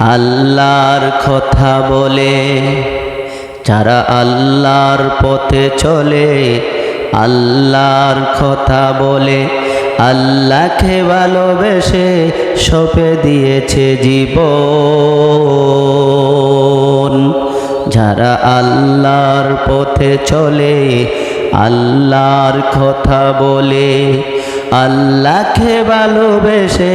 আল্লাহর কথা বলে, যারা আল্লাহর পথে চলে, আল্লাহর কথা বলে, আল্লাহকে ভালোবেসে সপে দিয়েছে জীবন। যারা আল্লাহর পথে চলে, আল্লাহর কথা বলে, আল্লাহকে ভালোবেসে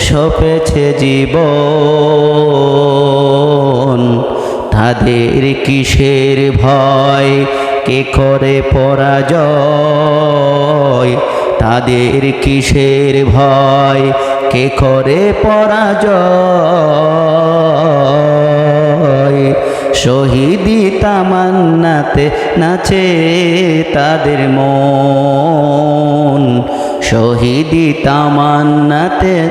সপেছে জীবন। তাদের কিসের ভয়? কে করে পরাজয়? তাদের কিসের ভয়? কে করে পরাজয়? শহীদি তামান্নাতে নাচে তাদের মন। শহীদি তামান্নাতে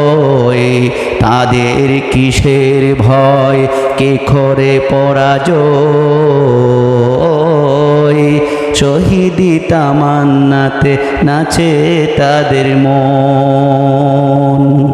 তাদের কিসের ভয়? কে করে পরাজয়? শহীদি তামান্নাতে নাচে তাদের মন।